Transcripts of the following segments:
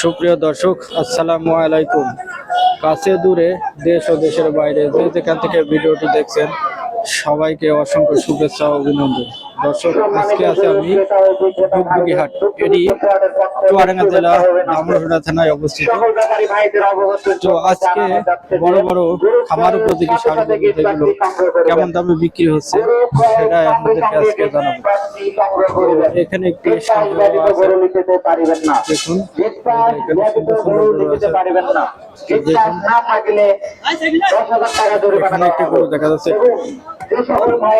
সুপ্রিয় দর্শক, আসসালামু আলাইকুম। কাছে দূরে দেশ ও দেশের বাইরে যে যেখান থেকে ভিডিওটি দেখছেন, সবাইকে অসংখ্য শুভেচ্ছা অভিনন্দন। দর্শক, আজকে আছে আমি ডুগডুগি হাট। এটি চুয়াডাঙ্গা জেলা দামরহুড়া থানায় অবস্থিত। তো আজকে বড় বড় খামার উপযোগী সার কেমন দামে বিক্রি হচ্ছে সেটা আপনাদেরকে আজকে জানাব এখানে একটি দেখুন এখানে একটি গরু দেখা যাচ্ছে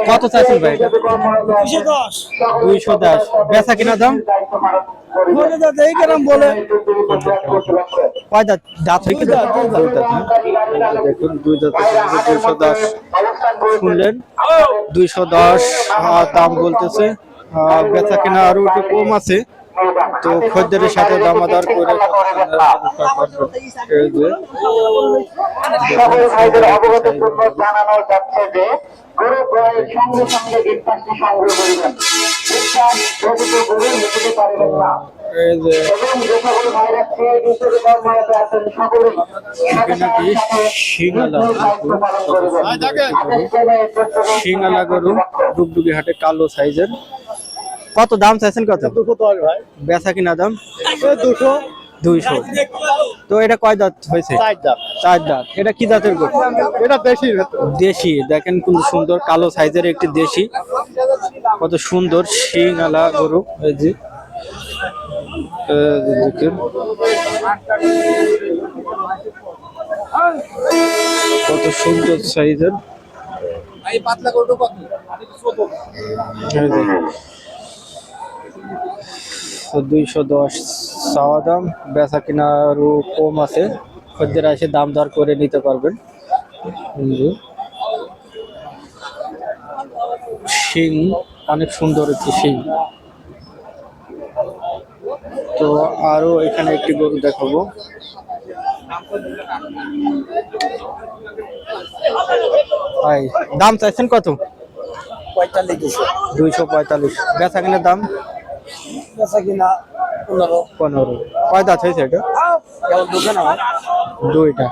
কত চাইছেন ভাই দুইশো দশ বেচা কিনা দাম বলে এই কেরাম বলে কয় দাঁত দাঁত হয়ে গেছে দুই দাঁত হ্যাঁ? দেখুন দুই দাঁত দুইশো দশ শুনলেন, দুইশো দশ দাম বলতেছে। বেচা কিনা আরও একটু কম আছে। তো খদ্দের সাথে দামাদার করে সঙ্গে সঙ্গে সংগ্রহ না। শিঙালা গরু ডুগডুগি হাটে কালো সাইজের। কত দাম চাইছেন কত? দুশো দশ ভাই। বেচা কিনা দাম? দুশো। দুইশো। তো এটা কয় দাঁত হয়েছে? চার দাঁত। এটা কি জাতের গরু? এটা দেশি দেশি। দেখেন কোন সুন্দর কালো সাইজের একটি দেশি। কত সুন্দর শিঙালা গরু। এই এই যে দেখেন কত সুন্দর সাইজের? দুইশো দশ চাওয়া দাম বেচা কিনা আরও কম আছে। খদ্দের এসে দাম দর করে নিতে পারবেন। শিং অনেক সুন্দর একটি শিং। তো আরও এখানে একটি গরু দেখাবো। ভাই দাম চাইছেন কত? পঁয়তাল্লিশ। দুইশো পঁয়তাল্লিশ। বেচা দাম? বেচা কিনা পনেরো। পনেরো। কয় দাঁত হয়েছে এটা? কেমন দোকান দুইটা।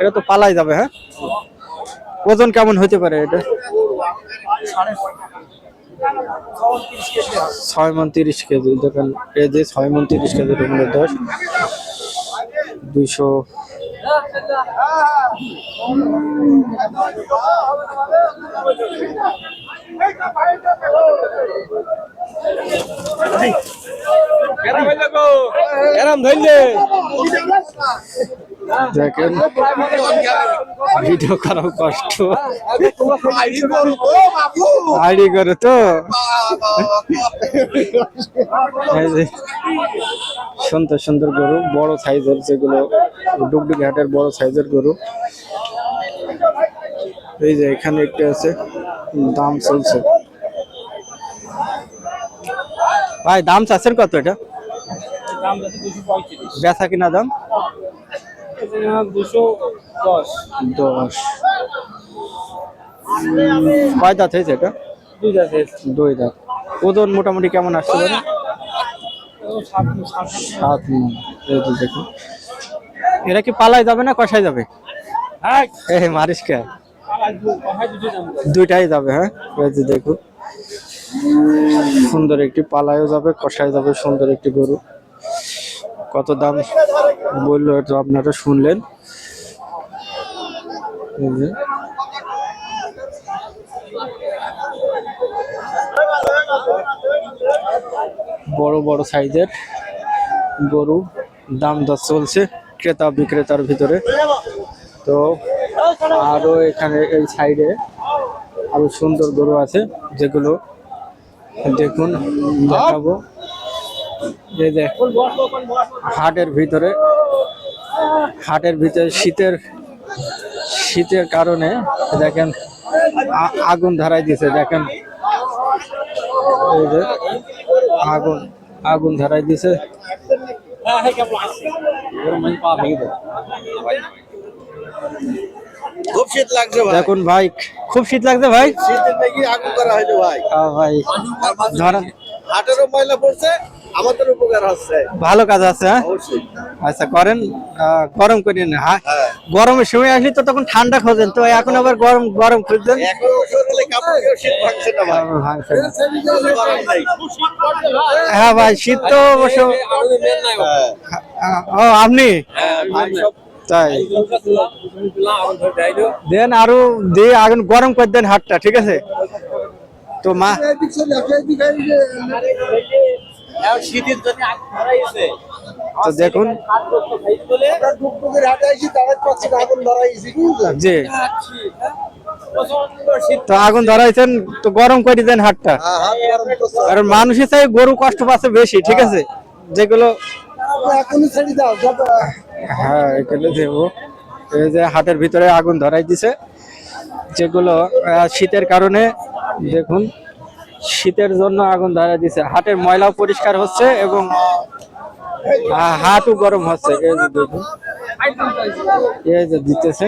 এটা তো পালাই যাবে হ্যাঁ? ওজন কেমন হতে পারে এটা? ছয় মন তিরিশ কেজি এই যে ছয় মন তিরিশ কেজি রকমের দশ। দুইশো এরাম ধরলে। দেখেন ভিডিও করা কষ্ট। আইডি করে তো। সুন্দর সুন্দর গরু বড় সাইজের যেগুলো ডুগডুগি হাটের বড় সাইজের গরু। এই যে এখানে একটি আছে দাম চলছে। ভাই দাম চাচ্ছেন কত এটা? বেচা কিনা দাম? দুশো দশ। দশ। কয় দাঁত হয়েছে এটা? দুই দাঁত ওজন মোটামুটি কেমন আসছে সাত দেখুন। এরা কি পালায় যাবে না কষায় যাবে? হ্যাঁ। মারিস কে? দুইটাই যাবে হ্যাঁ? দেখুন। সুন্দর একটি পালায়ও যাবে কষায় যাবে সুন্দর একটি গরু। কত দাম বলল এটা আপনারা শুনলেন? বড় বড় সাইজের গরু, দাম দর চলছে ক্রেতা বিক্রেতার ভিতরে। তো আরও এখানে এই সাইডে আরও সুন্দর গরু আছে, যেগুলো দেখুন, দেখাবো। এই যে হাটের ভিতরে হাটের ভিতরে শীতের শীতের কারণে দেখেন আগুন ধরাই দিছে দেখেন। এই যে আগুন আগুন ধরাই দেয় খুব শীত লাগছে ভাই। দেখুন ভাই খুব শীত লাগছে ভাই। শীতের নাকি আগুন করা হয়েছে ভাই। ভাই ধরেন হাটেরও ময়লা পড়ছে। আমাদের উপকার হচ্ছে। ভালো কাজ আছে হ্যাঁ? আচ্ছা করেন গরম করে নেন হ্যাঁ? গরমের সময় আসলে তো তখন ঠান্ডা খোঁজেন তো এখন আবার গরম গরম খুঁজছেন। হ্যাঁ ভাই শীত তো অবশ্য হ্যাঁ। ও আপনি? তাই। দেন আরও দিয়ে আগুন গরম করে দেন হাতটা ঠিক আছে? তো মা এখন শীতের জন্য আগ ধরাইছে। তো দেখুন। জি। তো আগুন ধরাইছেন তো গরম করে দেন হাতটা কারণ মানুষের চাই গরু কষ্ট পাচ্ছে বেশি ঠিক আছে? যেগুলো হ্যাঁ এগুলো দেবো এই যে হাটের ভিতরে আগুন ধরাই দিছে। যেগুলো শীতের কারণে দেখুন শীতের জন্য আগুন ধরা দিছে। হাটের ময়লাও পরিষ্কার হচ্ছে এবং হাটও গরম হচ্ছে। এই যে দেখুন। এই যে দিতেছে।